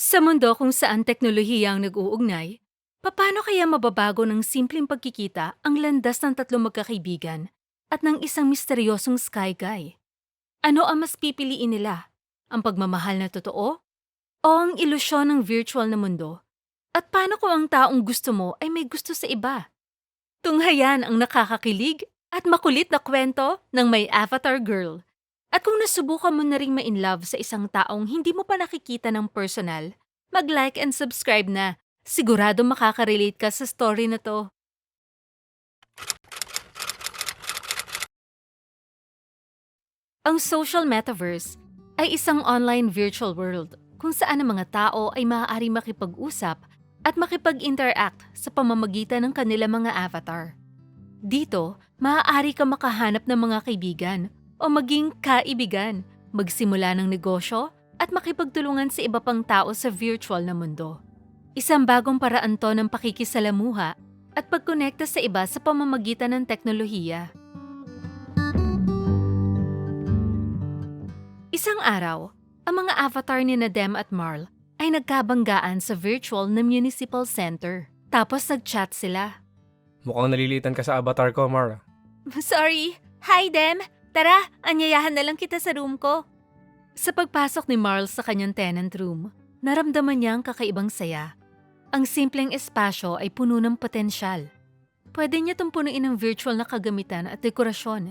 Sa mundo kung saan teknolohiya ang nag-uugnay, paano kaya mababago ng simpleng pagkikita ang landas ng tatlong magkakaibigan at ng isang misteryosong sky guy? Ano ang mas pipiliin nila? Ang pagmamahal na totoo? O ang ilusyon ng virtual na mundo? At paano kung ang taong gusto mo ay may gusto sa iba? Tunghayan ang nakakakilig at makulit na kwento ng may avatar girl. At kung nasubukan mo na ring ma-inlove sa isang taong hindi mo pa nakikita ng personal, mag-like and subscribe na. Sigurado makaka-relate ka sa story na to. Ang social metaverse ay isang online virtual world kung saan ang mga tao ay maaari makipag-usap at makipag-interact sa pamamagitan ng kanilang mga avatar. Dito, maaari ka makahanap ng mga kaibigan o maging kaibigan, magsimula ng negosyo at makipagtulungan sa iba pang tao sa virtual na mundo. Isang bagong paraan to ng pakikisalamuha at pagkonekta sa iba sa pamamagitan ng teknolohiya. Isang araw, ang mga avatar ni Nadem at Marl ay nagkabanggaan sa virtual na municipal center. Tapos nag-chat sila. Mukhang nalilitan ka sa avatar ko, Mar. Sorry. Hi, Dem. Tara, anyayahan na lang kita sa room ko. Sa pagpasok ni Marl sa kanyang tenant room, naramdaman niya ang kakaibang saya. Ang simpleng espasyo ay puno ng potensyal. Pwede niya itong punuin ng virtual na kagamitan at dekorasyon.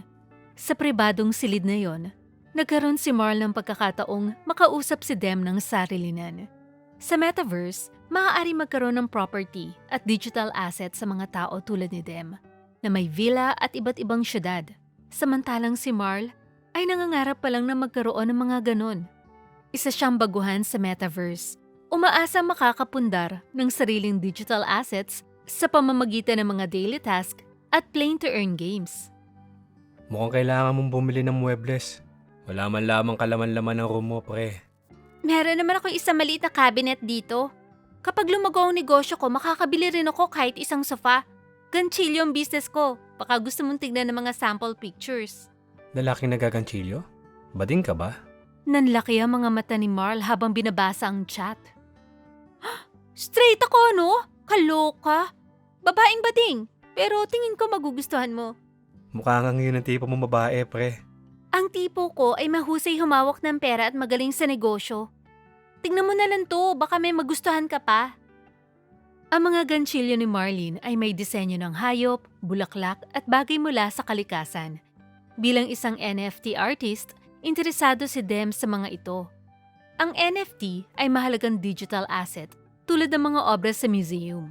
Sa pribadong silid na yon, nagkaroon si Marl ng pagkakataong makausap si Dem ng sarilinan. Sa metaverse, maaari magkaroon ng property at digital asset sa mga tao tulad ni Dem, na may villa at iba't ibang syudad. Samantalang si Marl ay nangangarap pa lang na magkaroon ng mga ganon. Isa siyang baguhan sa metaverse. Umaasa makakapundar ng sariling digital assets sa pamamagitan ng mga daily task at play-to-earn games. Mukhang kailangan mong bumili ng muebles. Wala man lamang kalaman-laman ng room mo, pre. Meron naman ako isang maliit na cabinet dito. Kapag lumago ang negosyo ko, makakabili rin ako kahit isang sofa. Ganchilyo ang business ko. Baka gusto mong tignan ng mga sample pictures. Lalaking nagaganchilyo? Bading ka ba? Nanlaki ang mga mata ni Marl habang binabasa ang chat. Straight ako, no? Kaloka. Babaeng bading. Pero tingin ko magugustuhan mo. Mukha nga ngayon ang tipo mong babae, pre. Ang tipo ko ay mahusay humawak ng pera at magaling sa negosyo. Tingnan mo na lang to, baka may magustuhan ka pa. Ang mga ganchilyo ni Marlene ay may disenyo ng hayop, bulaklak at bagay mula sa kalikasan. Bilang isang NFT artist, interesado si Dem sa mga ito. Ang NFT ay mahalagang digital asset tulad ng mga obra sa museum.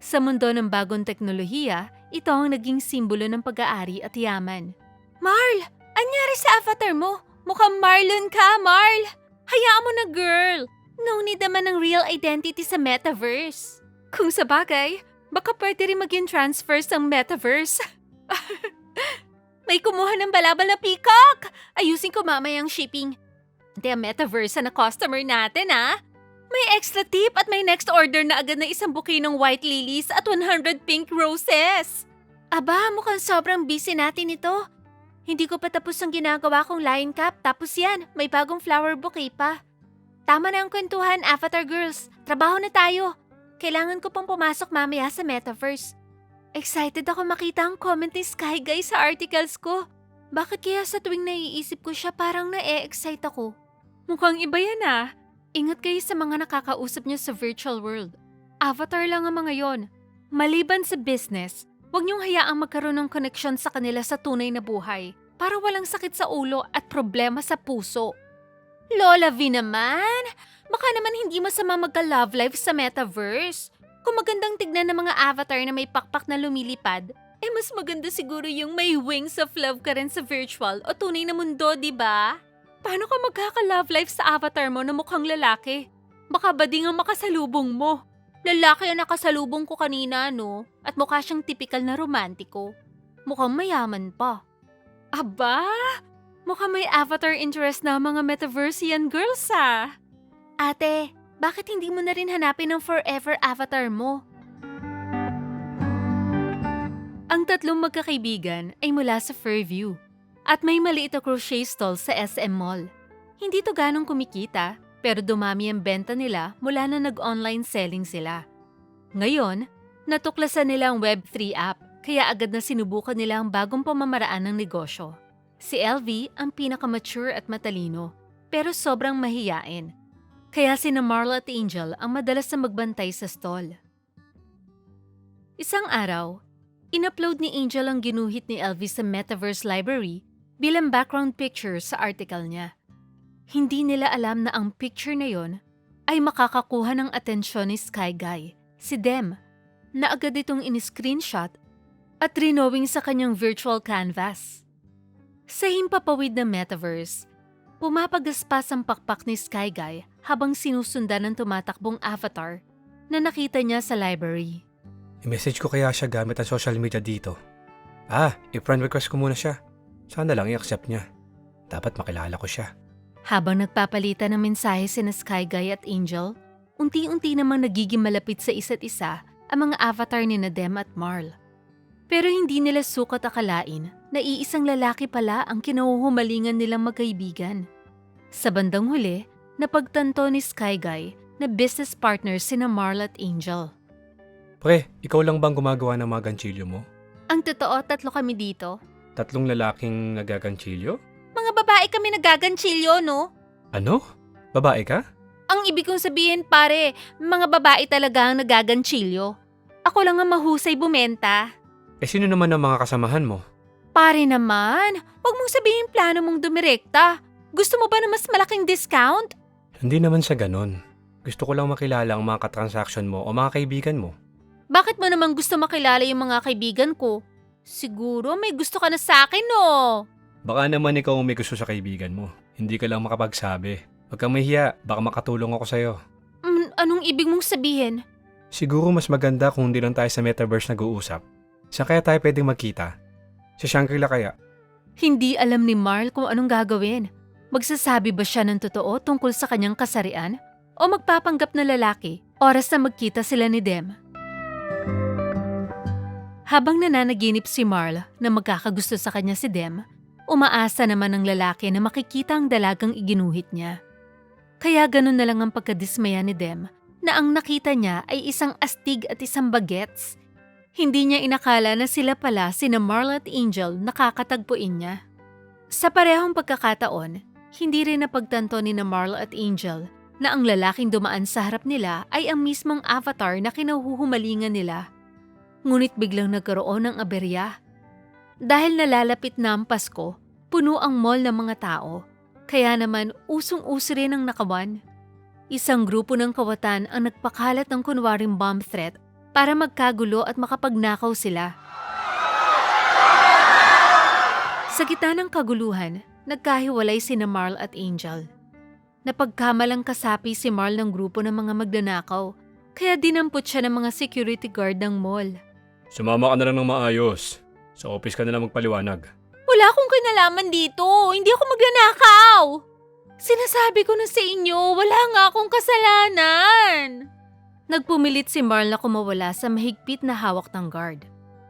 Sa mundo ng bagong teknolohiya, ito ang naging simbolo ng pag-aari at yaman. Marl! Anyari sa avatar mo? Mukhang Marlon ka, Marl! Hayaan mo na, girl! No need naman ng real identity sa metaverse. Kung sa bagay, baka pwede rin maging transfer sa metaverse. May kumuha ng balabal na peacock! Ayusin ko mamaya ang shipping. Hindi ang metaverse na customer natin, ah! May extra tip at may next order na agad na isang bouquet ng white lilies at 100 pink roses. Aba, mukhang sobrang busy natin ito. Hindi ko pa tapos ang ginagawa kong line cap tapos yan, may bagong flower bouquet pa. Tama na ang kwentuhan, Avatar Girls. Trabaho na tayo. Kailangan ko pang pumasok mamaya sa Metaverse. Excited ako makita ang comment ni Sky Guy sa articles ko. Bakit kaya sa tuwing naiisip ko siya parang na-e-excite ako? Mukhang iba yan ah. Ingat kayo sa mga nakakausap niyo sa virtual world. Avatar lang ang mga yon. Maliban sa business, huwag niyong hayaang magkaroon ng koneksyon sa kanila sa tunay na buhay para walang sakit sa ulo at problema sa puso. Lola V naman! Baka naman hindi masama magka-love life sa metaverse. Kung magandang tignan ng mga avatar na may pakpak na lumilipad, eh mas maganda siguro yung may wings of love ka rin sa virtual o tunay na mundo, di ba? Paano ka magkaka-love life sa avatar mo na mukhang lalaki? Baka ba di nga makasalubong mo? Lalaki ang nakasalubong ko kanina, no? At mukha siyang typical na romantiko. Mukhang mayaman pa. Aba! Mukhang may avatar interest na mga metaversian girls ah. Ate, bakit hindi mo na rin hanapin ang forever avatar mo? Ang tatlong magkakaibigan ay mula sa Fairview at may maliit na crochet stall sa SM Mall. Hindi to ganong kumikita, pero dumami ang benta nila mula na nag-online selling sila. Ngayon, natuklasan nila ang Web3 app kaya agad na sinubukan nila ang bagong pamamaraan ng negosyo. Si LV ang pinaka-mature at matalino pero sobrang mahiyain. Kaya sina Marla at Angel ang madalas na magbantay sa stall. Isang araw, in-upload ni Angel ang ginuhit ni LV sa Metaverse Library bilang background picture sa article niya. Hindi nila alam na ang picture na yon ay makakakuha ng atensyon ni Sky Guy, si Dem, na agad itong in-screenshot at renowing sa kanyang virtual canvas. Sa himpapawid ng Metaverse, pumapagaspas ang pakpak ni Sky Guy habang sinusundan ng tumatakbong avatar na nakita niya sa library. I-message ko kaya siya gamit ang social media dito. Ah, i-friend request ko muna siya. Sana lang i-accept niya. Dapat makilala ko siya. Habang nagpapalitan ng mensahe sina Sky Guy at Angel, unti-unti namang nagiging malapit sa isa't isa ang mga avatar ni Nadem at Marl. Pero hindi nila sukat akalain na iisang lalaki pala ang kinahuhumalingan nilang magkaibigan. Sa bandang huli, napagtanto ni Sky Guy na business partners sina Marl at Angel. Pre, ikaw lang bang gumagawa ng mga ganchilyo mo? Ang totoo, tatlo kami dito. Tatlong lalaking nagaganchilyo? Mga babae kami nagaganchilyo, no? Ano? Babae ka? Ang ibig kong sabihin, pare, mga babae talaga ang nagaganchilyo. Ako lang ang mahusay bumenta. Eh sino naman ang mga kasamahan mo? Pare naman, huwag mong sabihin plano mong dumirekta. Gusto mo ba ng mas malaking discount? Hindi naman sa ganon. Gusto ko lang makilala ang mga katransaksyon mo o mga kaibigan mo. Bakit mo naman gusto makilala yung mga kaibigan ko? Siguro may gusto ka na sa akin, no? Baka naman ikaw may gusto sa kaibigan mo. Hindi ka lang makapagsabi. Huwag kang mahiya, baka makatulong ako sa'yo. Mm, anong ibig mong sabihin? Siguro mas maganda kung hindi lang tayo sa metaverse nag-uusap. Saan kaya tayo pwedeng magkita? Sa Shangri-La kaya? Hindi alam ni Marl kung anong gagawin. Magsasabi ba siya ng totoo tungkol sa kanyang kasarian? O magpapanggap na lalaki, oras na magkita sila ni Dem? Habang nananaginip si Marl na magkakagusto sa kanya si Dem, umaasa naman ng lalaki na makikita ang dalagang iginuhit niya. Kaya ganun na lang ang pagkadismaya ni Dem na ang nakita niya ay isang astig at isang bagets. Hindi niya inakala na sila pala sina Marl at Angel nakakatagpuin niya. Sa parehong pagkakataon, hindi rin napagtanto ni na Marl at Angel na ang lalaking dumaan sa harap nila ay ang mismong avatar na kinahuhumalingan nila. Ngunit biglang nagkaroon ng aberya. Dahil nalalapit na ang Pasko, puno ang mall ng mga tao. Kaya naman usong-uso rin ang nakawan. Isang grupo ng kawatan ang nagpakalat ng kunwaring bomb threat para magkagulo at makapagnakaw sila. Sa gitna ng kaguluhan, nagkahiwalay sina Marl at Angel. Napagkamalang kasapi si Marl ng grupo ng mga magnanakaw, kaya dinampot siya ng mga security guard ng mall. Sumama ka na lang ng maayos. Sa office ka na lang magpaliwanag. Wala akong kinalaman dito. Hindi ako magnanakaw. Sinasabi ko na sa inyo, wala nga akong kasalanan. Nagpumilit si Marl na kumawala sa mahigpit na hawak ng guard.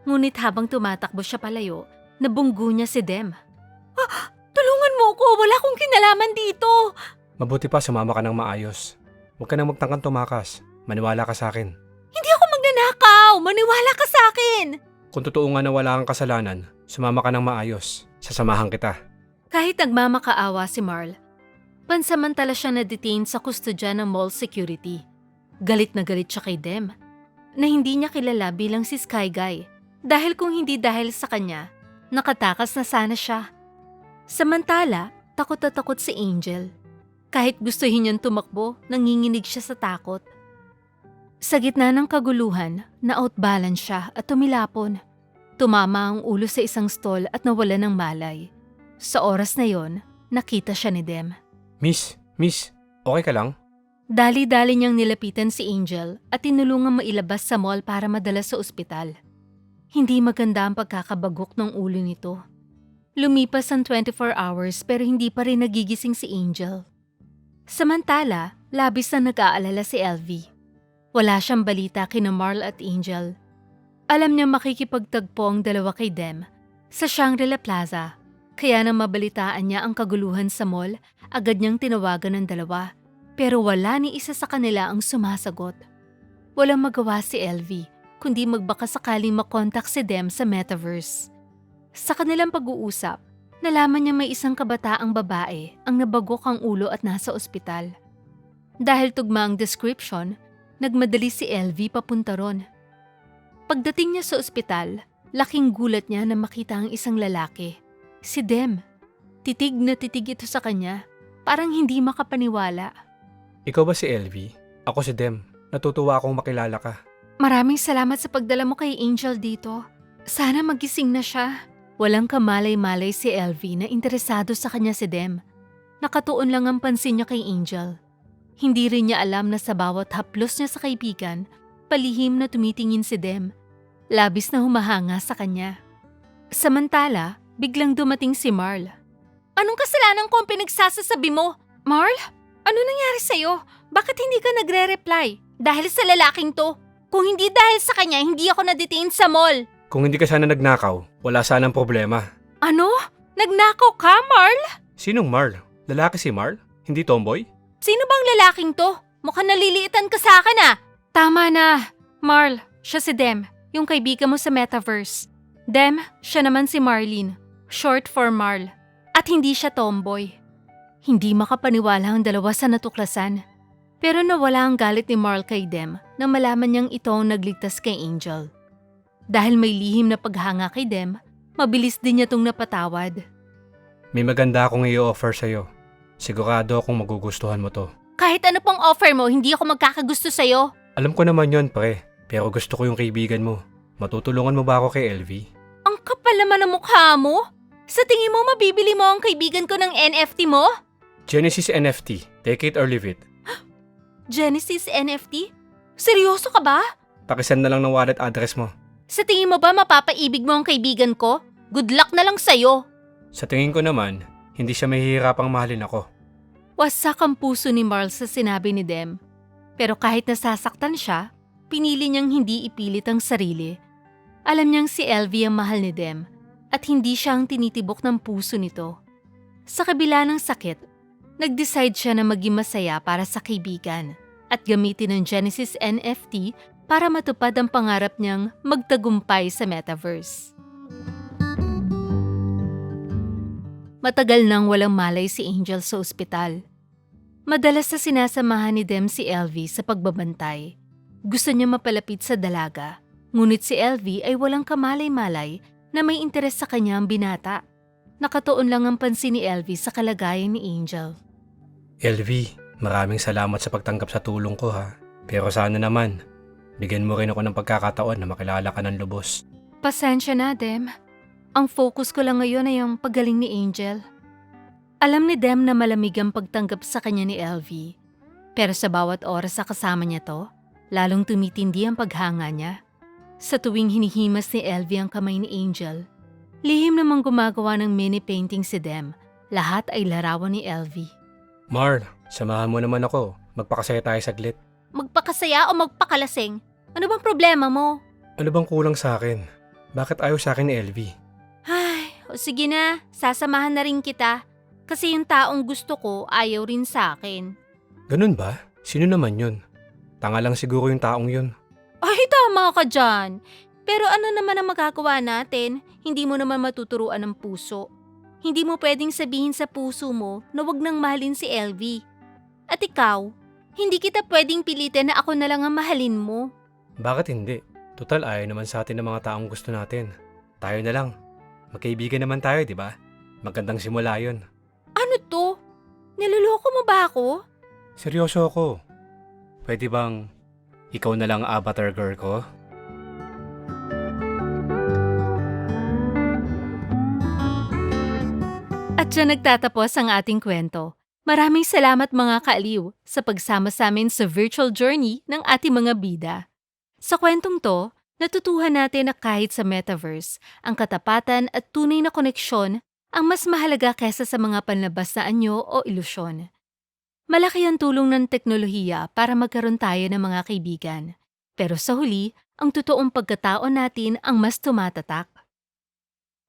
Ngunit habang tumatakbo siya palayo, nabunggo niya si Dem. Ah, ko, wala akong kinalaman dito. Mabuti pa sumama ka ng maayos. Huwag ka nang magtangkang tumakas. Maniwala ka sa akin. Hindi ako magnanakaw, maniwala ka sa akin. Kung totoo nga na wala kang kasalanan, sumama ka ng maayos. Sasamahan kita. Kahit nagmamakaawa si Marl, pansamantala siya na-detain sa kustodya ng mall security. Galit na galit siya kay Dem, na hindi niya kilala bilang si Sky Guy. Dahil kung hindi dahil sa kanya, nakatakas na sana siya. Samantala, takot na takot si Angel. Kahit gustuhin niyang tumakbo, nanginginig siya sa takot. Sa gitna ng kaguluhan, na-outbalance siya at tumilapon. Tumama ang ulo sa isang stall at nawala ng malay. Sa oras na yon, nakita siya ni Dem. Miss, miss, okay ka lang? Dali-dali niyang nilapitan si Angel at tinulungan mailabas sa mall para madala sa ospital. Hindi maganda ang pagkakabagok ng ulo nito. Lumipas ang 24 hours pero hindi pa rin nagigising si Angel. Samantala, labis na nag-aalala si LV. Wala siyang balita kina Marl at Angel. Alam niya makikipagtagpo ang dalawa kay Dem sa Shangri-La Plaza. Kaya nang mabalitaan niya ang kaguluhan sa mall, agad niyang tinawagan ng dalawa Pero wala ni isa sa kanila ang sumasagot. Walang magawa si LV, kundi magbaka sakaling makontak si Dem sa metaverse. Sa kanilang pag-uusap, nalaman niya may isang kabataang babae ang nabagok ang ulo at nasa ospital. Dahil tugma ang description, nagmadali si LV papunta ron. Pagdating niya sa ospital, laking gulat niya na makita ang isang lalaki. Si Dem. Titig na titig ito sa kanya. Parang hindi makapaniwala. Ikaw ba si LV? Ako si Dem. Natutuwa akong makilala ka. Maraming salamat sa pagdala mo kay Angel dito. Sana magising na siya. Walang kamalay-malay si LV na interesado sa kanya si Dem. Nakatuon lang ang pansin niya kay Angel. Hindi rin niya alam na sa bawat haplos niya sa kaibigan, palihim na tumitingin si Dem. Labis na humahanga sa kanya. Samantala, biglang dumating si Marl. Anong kasalanan ko ang pinagsasasabi mo? Marl? Ano nangyari sa'yo? Bakit hindi ka nagre-reply? Dahil sa lalaking to. Kung hindi dahil sa kanya, hindi ako na-detain sa mall. Kung hindi ka sana nagnakaw, wala sanang problema. Ano? Nagnakaw ka, Marl? Sinong Marl? Lalaki si Marl? Hindi tomboy? Sino bang lalaking to? Mukhang naliliitan ka sa akin ah. Tama na. Marl, siya si Dem, yung kaibigan mo sa metaverse. Dem, siya naman si Marlene, short for Marl. At hindi siya tomboy. Hindi makapaniwala ang dalawa sa natuklasan. Pero nawala ang galit ni Marl kay Dem nang malaman niyang ito ang nagligtas kay Angel. Dahil may lihim na paghanga kay Dem, mabilis din niya tong napatawad. May maganda akong i-offer sa'yo. Sigurado akong magugustuhan mo to. Kahit ano pang offer mo, hindi ako magkakagusto sa'yo. Alam ko naman yon pre. Pero gusto ko yung kaibigan mo. Matutulungan mo ba ako kay LV? Ang kapal naman ng mukha mo. Sa tingin mo mabibili mo ang kaibigan ko ng NFT mo? Genesis NFT. Take it or leave it. Genesis NFT? Seryoso ka ba? Pakisend na lang ng wallet address mo. Sa tingin mo ba mapapaibig mo ang kaibigan ko? Good luck na lang sa'yo. Sa tingin ko naman, hindi siya mahihirapang mahalin ako. Wasak ang puso ni Marl sa sinabi ni Dem. Pero kahit nasasaktan siya, pinili niyang hindi ipilit ang sarili. Alam niyang si LV ang mahal ni Dem at hindi siya ang tinitibok ng puso nito. Sa kabila ng sakit, nag-decide siya na maging masaya para sa kaibigan at gamitin ang Genesis NFT para matupad ang pangarap niyang magtagumpay sa metaverse. Matagal nang walang malay si Angel sa ospital. Madalas sa sinasamahan ni Dem si LV sa pagbabantay. Gusto niya mapalapit sa dalaga, ngunit si LV ay walang kamalay-malay na may interes sa kanya ang binata. Nakatuon lang ang pansin ni LV sa kalagayan ni Angel. LV, maraming salamat sa pagtanggap sa tulong ko ha. Pero sana naman, bigyan mo rin ako ng pagkakataon na makilala ka ng lubos. Pasensya na, Dem. Ang focus ko lang ngayon ay ang pagaling ni Angel. Alam ni Dem na malamig ang pagtanggap sa kanya ni LV. Pero sa bawat oras sa kasama niya to, lalong tumitindi ang paghanga niya. Sa tuwing hinihimas ni LV ang kamay ni Angel, lihim namang gumagawa ng mini painting si Dem. Lahat ay larawan ni LV. Marl, samahan mo naman ako. Magpakasaya tayo saglit. Magpakasaya o magpakalasing? Ano bang problema mo? Ano bang kulang sa akin? Bakit ayaw sa akin ni LV? Ay, o sige na, sasamahan na rin kita. Kasi yung taong gusto ko ayaw rin sa akin. Ganun ba? Sino naman yun? Tanga lang siguro yung taong yun. Ay, tama ka dyan. Pero ano naman ang magagawa natin? Hindi mo naman matuturuan ng puso. Hindi mo pwedeng sabihin sa puso mo na wag nang mahalin si LV. At ikaw, hindi kita pwedeng pilitin na ako na lang ang mahalin mo. Bakit hindi? Total ayaw naman sa atin ng mga taong gusto natin. Tayo na lang. Magkaibigan naman tayo, di ba? Magandang simula yun. Ano to? Niloloko mo ba ako? Seryoso ako. Pwede bang ikaw na lang ang avatar girl ko? At dyan nagtatapos ang ating kwento. Maraming salamat mga kaaliw sa pagsama sa amin sa virtual journey ng ating mga bida. Sa kwentong to, natutuhan natin na kahit sa metaverse, ang katapatan at tunay na koneksyon ang mas mahalaga kesa sa mga panlabas na anyo o ilusyon. Malaki ang tulong ng teknolohiya para magkaroon tayo ng mga kaibigan. Pero sa huli, ang totoong pagkatao natin ang mas tumatatak.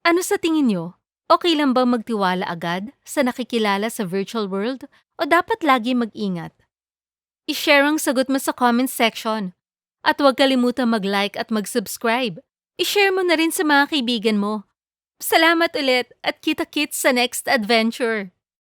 Ano sa tingin nyo? Okay lang bang magtiwala agad sa nakikilala sa virtual world o dapat lagi mag-ingat? I-share ang sagot mo sa comment section. At huwag kalimutan mag-like at mag-subscribe. I-share mo na rin sa mga kaibigan mo. Salamat ulit at kita-kits sa next adventure.